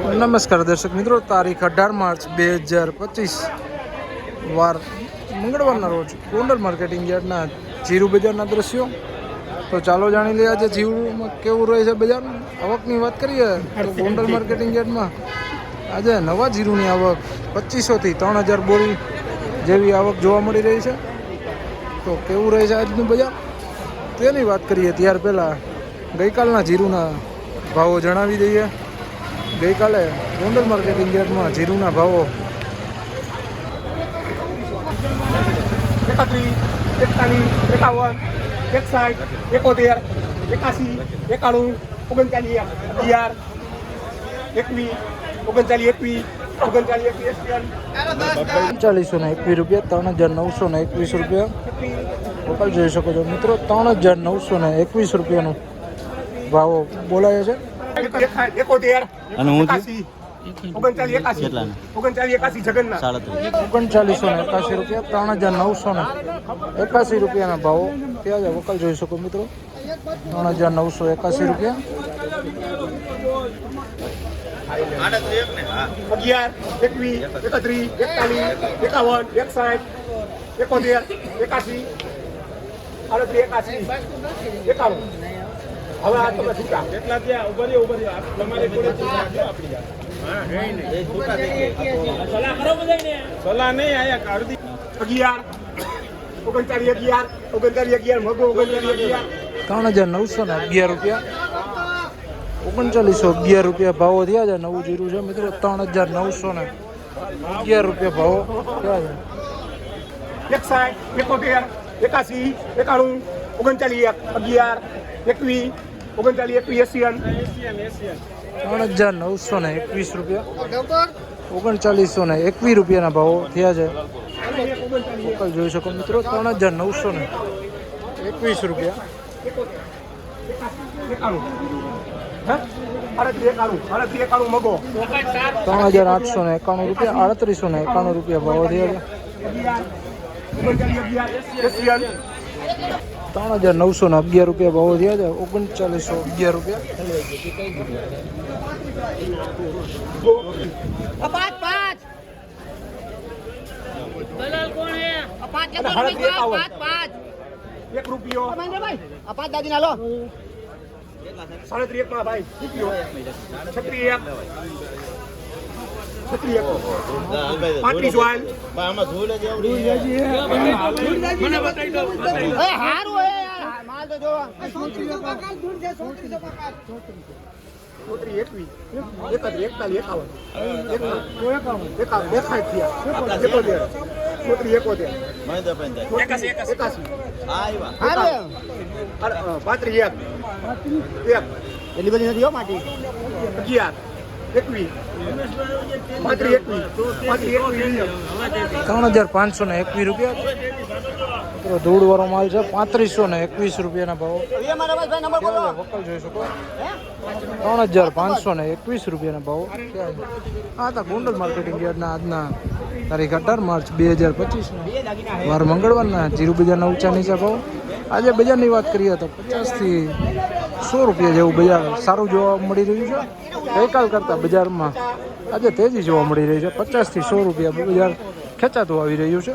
નમસ્કાર દર્શક મિત્રો, તારીખ અઢાર માર્ચ બે હજાર પચીસ, વાર મંગળવારના રોજ ગોંડલ માર્કેટિંગ યાર્ડના જીરુ બજારના દ્રશ્યો. તો ચાલો જાણી લઈએ આજે જીરુમાં કેવું રહે છે બજાર આવકની વાત કરીએ તો ગોંડલ માર્કેટિંગ યાર્ડમાં આજે નવા જીરુની આવક પચીસોથી ત્રણ હજાર બોરી જેવી આવક જોવા મળી રહી છે. તો કેવું રહે છે આજનું બજાર? તેની વાત કરીએ, ત્યાર પહેલાં ગઈકાલના જીરુના ભાવો જણાવી દઈએ. ગઈકાલે ગોંડલ માર્કેટિંગ યાર્ડમાં જીરુના ભાવો. એકત્રીસ એકતાલીસ એકાવન એકસાઠ એકોતેર એકાસી એકાણું ઓગણચાલીસ અગિયાર એકવીસ ઓગણચાલીસ એકવીસ ચાલીસો ને એકવીસ રૂપિયા ત્રણ હજાર નવસો ને એકવીસ રૂપિયા. ટોટલ જોઈ શકો છો મિત્રો ત્રણ હજાર નવસો ને એકવીસ રૂપિયાનો ભાવો બોલાયો છે. અને હું ઓગણચાલીસ ને એકાસી રૂપિયા ત્રણ હજાર નવસો ને એકાસી રૂપિયાના ભાવો. ત્યાં જ વકલ જોઈ શકો મિત્રો. ત્રણ હજાર નવસો એકાસી રૂપિયા. અગિયાર એકવીસ એકત્રીસ એકતાલીસ એકાવન એકસાઠ એકોતેર એકાસી આડત્રીસ એકાસી એકાવન. હવે આ તમે છૂટા કેટલા ત્યાં ઉભરી ઉભરી તમારે જોડે છૂટા જો આપણી સલાહ નહીં આયા અગિયાર. ઓગણચાલીસ અગિયાર ઓગણચાલીસ અગિયાર મગો ઓગણચાલીસ અગિયાર. ત્રણ હજાર નવસો ને અગિયાર રૂપિયા. ઓગણચાલીસો અગિયાર રૂપિયા ભાવો થયા છે નવું જીરું છે મિત્રો ત્રણ હજાર નવસો ને અગિયાર રૂપિયા ભાવો થયા છે. એકસાઠ એકોતેર એકાસી એકાણું ઓગણચાલીસ એક અગિયાર એકવીસ ઓગણચાલીસ એકવીસ એશિયન ત્રણ હજાર નવસો ને એકવીસ રૂપિયા. ઓગણચાલીસો ને એકવીસ રૂપિયાના ભાવો થયા છે. લોકલ જોઈ શકો મિત્રો ત્રણ હજાર નવસો ને એકવીસ રૂપિયા. એકાણું હા અડત્રીસ એકાણું અડત્રીસ એકાણું મગો ત્રણ હજાર આઠસો ને એકાણું રૂપિયા આડત્રીસો ને એકાણું રૂપિયા ભાવો થયા છે. ત્રણ હજાર નવસો ને અગિયાર રૂપિયા ભાવો થયા છે. ઓગણચાલીસો અગિયાર રૂપિયા. પાંચ એક. પાંત્રીસ વાલ હારું હે યાર માલ તો જોવા એટલી બધી નથી હો માટી અગિયાર ત્રણ હજાર પાંચસો ને એકવીસ રૂપિયા. મિત્રો ધૂળવાળો માલ છે. પાંત્રીસો ને એકવીસ રૂપિયાના ભાવ. એ મારા ભાઈ નંબર બોલો વકલ જોઈ શકો. ત્રણ હજાર પાંચસો ને એકવીસ રૂપિયાના ભાવ. આ હતા ગોંડલ માર્કેટિંગ યાર્ડના આજના તારીખ અઢાર માર્ચ બે હજાર પચીસના. વાર મંગળવારના જીરું બજારના ઊંચા નીચા ભાવ. આજે બજારની વાત કરીએ તો પચાસથી સો રૂપિયા જેવું બજાર સારું જોવા મળી રહ્યું છે. ગઈકાલ કરતાં બજારમાં આજે તેજી જોવા મળી રહી છે. પચાસથી સો રૂપિયા બજાર ખેંચાતું આવી રહ્યું છે.